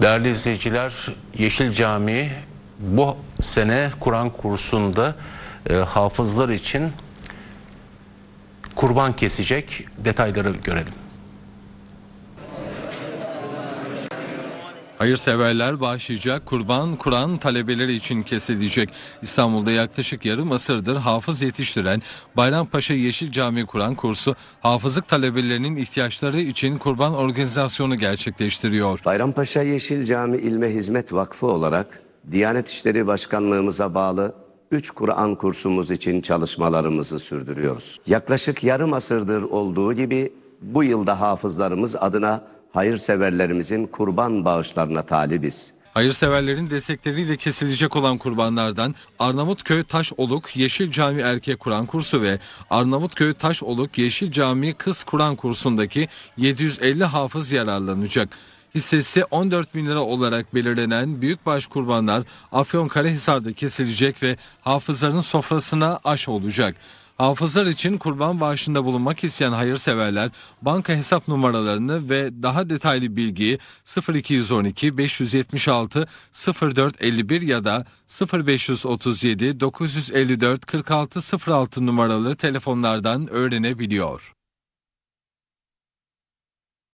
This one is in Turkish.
Değerli izleyiciler, Yeşil Cami bu sene Kur'an kursunda e, hafızlar için kurban kesecek. Detayları görelim. Hayırseverler başlayacak kurban Kur'an talebeleri için kesilecek. İstanbul'da yaklaşık yarım asırdır hafız yetiştiren Bayrampaşa Yeşil Cami Kur'an kursu hafızlık talebelerinin ihtiyaçları için kurban organizasyonu gerçekleştiriyor. Bayrampaşa Yeşil Cami İlme Hizmet Vakfı olarak Diyanet İşleri Başkanlığımıza bağlı 3 Kur'an kursumuz için çalışmalarımızı sürdürüyoruz. Yaklaşık yarım asırdır olduğu gibi bu yılda hafızlarımız adına hayırseverlerimizin kurban bağışlarına talibiz. Hayırseverlerin destekleriyle kesilecek olan kurbanlardan Arnavutköy Taşoluk Yeşil Cami Erkek Kur'an kursu ve Arnavutköy Taşoluk Yeşil Cami Kız Kur'an kursundaki 750 hafız yararlanacak. Hissesi 14 bin lira olarak belirlenen büyükbaş kurbanlar Afyonkarahisar'da kesilecek ve hafızların sofrasına aş olacak. Hafızlar için kurban bağışında bulunmak isteyen hayırseverler banka hesap numaralarını ve daha detaylı bilgiyi 0212 576 0451 ya da 0537 954 4606 numaralı telefonlardan öğrenebiliyor.